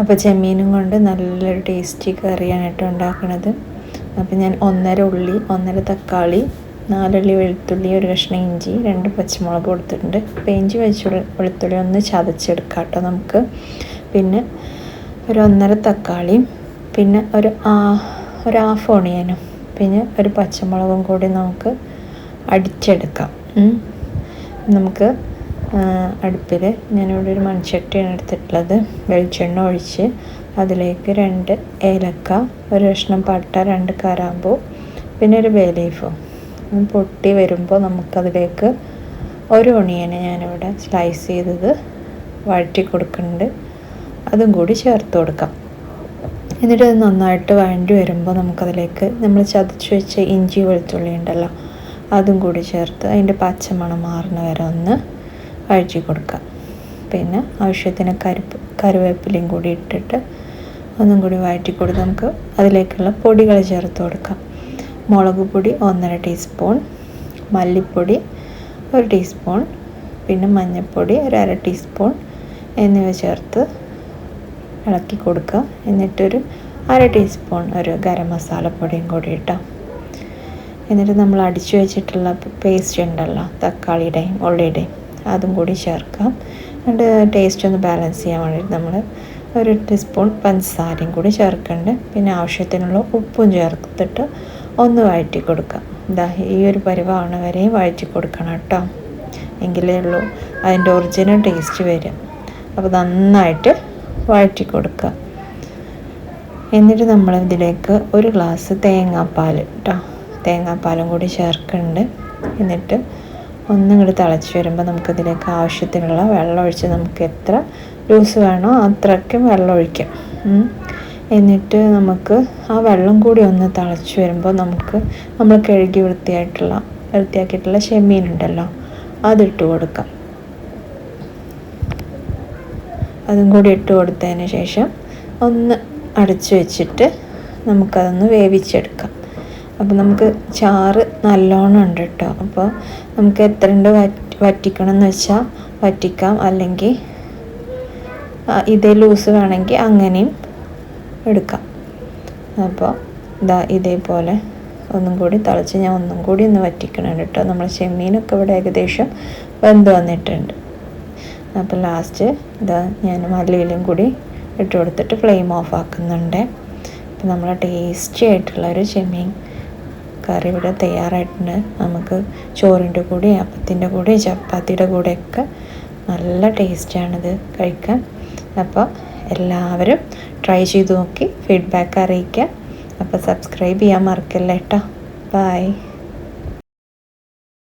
അപ്പോൾ ചെമ്മീനും കൊണ്ട് നല്ലൊരു ടേസ്റ്റി കറിയാണ് കേട്ടോ ഉണ്ടാക്കുന്നത് അപ്പോൾ ഞാൻ ഒന്നര ഉള്ളി ഒന്നര തക്കാളി നാലുള്ളി വെളുത്തുള്ളി ഒരു കഷ്ണം ഇഞ്ചി രണ്ട് പച്ചമുളക് കൊടുത്തിട്ടുണ്ട്. അപ്പോൾ ഇഞ്ചി വെച്ച വെളുത്തുള്ളി ഒന്ന് ചതച്ചെടുക്കാം കേട്ടോ നമുക്ക്. പിന്നെ ഒരു ഒന്നര തക്കാളി പിന്നെ ഒരു ഒരു ഹാഫ് ഓണിയനും പിന്നെ ഒരു പച്ചമുളകും കൂടി നമുക്ക് അടിച്ചെടുക്കാം. നമുക്ക് അടുപ്പിൽ ഞാനിവിടെ ഒരു മൺചട്ടിയാണ് എടുത്തിട്ടുള്ളത്. വെളിച്ചെണ്ണ ഒഴിച്ച് അതിലേക്ക് രണ്ട് ഏലക്ക ഒരു കഷ്ണം പട്ട രണ്ട് കരാമ്പൂ പിന്നെ ഒരു ബേ ലീഫും പൊട്ടി വരുമ്പോൾ നമുക്കതിലേക്ക് ഒരു ഒണിയനെ ഞാനിവിടെ സ്ലൈസ് ചെയ്തത് വഴറ്റി കൊടുക്കുന്നുണ്ട്. അതും കൂടി ചേർത്ത് കൊടുക്കാം. എന്നിട്ട് അത് നന്നായിട്ട് വഴണ്ടി വരുമ്പോൾ നമുക്കതിലേക്ക് നമ്മൾ ചതച്ച് വെച്ച ഇഞ്ചി വെളുത്തുള്ളി ഉണ്ടല്ലോ അതും കൂടി ചേർത്ത് അതിന്റെ പച്ചമണം മാറുന്ന വരെ ഒന്ന് വഴറ്റി കൊടുക്കുക. പിന്നെ ആവശ്യത്തിന് കരുപ്പ് കറിവേപ്പിലയും കൂടി ഇട്ടിട്ട് ഒന്നും കൂടി വഴറ്റി കൊടുത്ത് നമുക്ക് അതിലേക്കുള്ള പൊടികൾ ചേർത്ത് കൊടുക്കാം. മുളക് പൊടി ഒന്നര ടീസ്പൂൺ മല്ലിപ്പൊടി ഒരു ടീസ്പൂൺ പിന്നെ മഞ്ഞൾപ്പൊടി ഒരു അര ടീസ്പൂൺ എന്നിവ ചേർത്ത് ഇളക്കി കൊടുക്കുക. എന്നിട്ടൊരു അര ടീസ്പൂൺ ഒരു ഗരം മസാലപ്പൊടിയും കൂടി ഇട്ടാം. എന്നിട്ട് നമ്മൾ അടിച്ചു വെച്ചിട്ടുള്ള പേസ്റ്റ് ഉണ്ടല്ലോ തക്കാളിയുടെയും ഉള്ളിയുടെയും. അതും കൂടി ചേർക്കാം. എന്നിട്ട് ടേസ്റ്റ് ഒന്ന് ബാലൻസ് ചെയ്യാൻ വേണ്ടിയിട്ട് നമ്മൾ ഒരു ടീസ്പൂൺ പഞ്ചസാരയും കൂടി ചേർക്കുന്നുണ്ട് പിന്നെ ആവശ്യത്തിനുള്ള ഉപ്പും ചേർത്തിട്ട് ഒന്ന് വഴറ്റി കൊടുക്കാം. ഇതാ ഈ ഒരു പരിവാണ വരെയും വഴറ്റി കൊടുക്കണം കേട്ടോ. എങ്കിലേ ഉള്ളൂ അതിന്റെ ഒറിജിനൽ ടേസ്റ്റ് വരും അപ്പോൾ നന്നായിട്ട് വഴറ്റി കൊടുക്കുക. എന്നിട്ട് നമ്മൾ ഇതിലേക്ക് ഒരു ഗ്ലാസ് തേങ്ങാപ്പാൽ കേട്ടോ തേങ്ങാപ്പാലും കൂടി ചേർക്കുന്നുണ്ട് എന്നിട്ട് ഒന്നും കൂടി തിളച്ച് വരുമ്പോൾ നമുക്കതിലേക്ക് ആവശ്യത്തിനുള്ള വെള്ളം ഒഴിച്ച് നമുക്ക് എത്ര ലൂസ് വേണോ അത്രയ്ക്കും വെള്ളം ഒഴിക്കാം എന്നിട്ട് നമുക്ക് ആ വെള്ളം കൂടി ഒന്ന് തിളച്ച് വരുമ്പോൾ നമുക്ക് നമ്മൾ കഴുകി വൃത്തിയായിട്ടുള്ള വൃത്തിയാക്കിയിട്ടുള്ള ചെമ്മീൻ ഉണ്ടല്ലോ അതിട്ട് കൊടുക്കാം. അതും കൂടി ഇട്ട് കൊടുത്തതിന് ശേഷം ഒന്ന് അടച്ചു വെച്ചിട്ട് നമുക്കതൊന്ന് വേവിച്ചെടുക്കാം. അപ്പോൾ നമുക്ക് ചാറ് നല്ലോണം ഉണ്ട് കേട്ടോ അപ്പോൾ നമുക്ക് എത്ര ഉണ്ട് വറ്റി വറ്റിക്കണം എന്ന് വെച്ചാൽ വറ്റിക്കാം അല്ലെങ്കിൽ ഇതേ ലൂസ് വേണമെങ്കിൽ അങ്ങനെയും എടുക്കാം. അപ്പോൾ ഇതാ ഇതേപോലെ ഒന്നും കൂടി തിളച്ച് ഞാൻ ഒന്നും കൂടി ഒന്ന് വറ്റിക്കണം കേട്ടോ നമ്മൾ ചെമ്മീനൊക്കെ ഇവിടെ ഏകദേശം വെന്ത് വന്നിട്ടുണ്ട്. അപ്പോൾ ലാസ്റ്റ് ഇതാ ഞാൻ മല്ലിയിലും കൂടി ഇട്ട് കൊടുത്തിട്ട് ഫ്ലെയിം ഓഫ് ആക്കുന്നുണ്ട്. അപ്പോൾ നമ്മളെ ടേസ്റ്റി ആയിട്ടുള്ള ഒരു ചെമ്മീൻ കറി ഇവിടെ തയ്യാറായിട്ടുണ്ട്. നമുക്ക് ചോറിന്റെ കൂടെ അപ്പത്തിന്റെ കൂടെ ചപ്പാത്തിയുടെ കൂടെയൊക്കെ നല്ല ടേസ്റ്റാണിത് കഴിക്കാൻ. അപ്പോൾ എല്ലാവരും ട്രൈ ചെയ്ത് നോക്കി ഫീഡ്ബാക്ക് അറിയിക്കുക. അപ്പോൾ സബ്സ്ക്രൈബ് ചെയ്യാൻ മറക്കല്ലേട്ടോ ബൈ.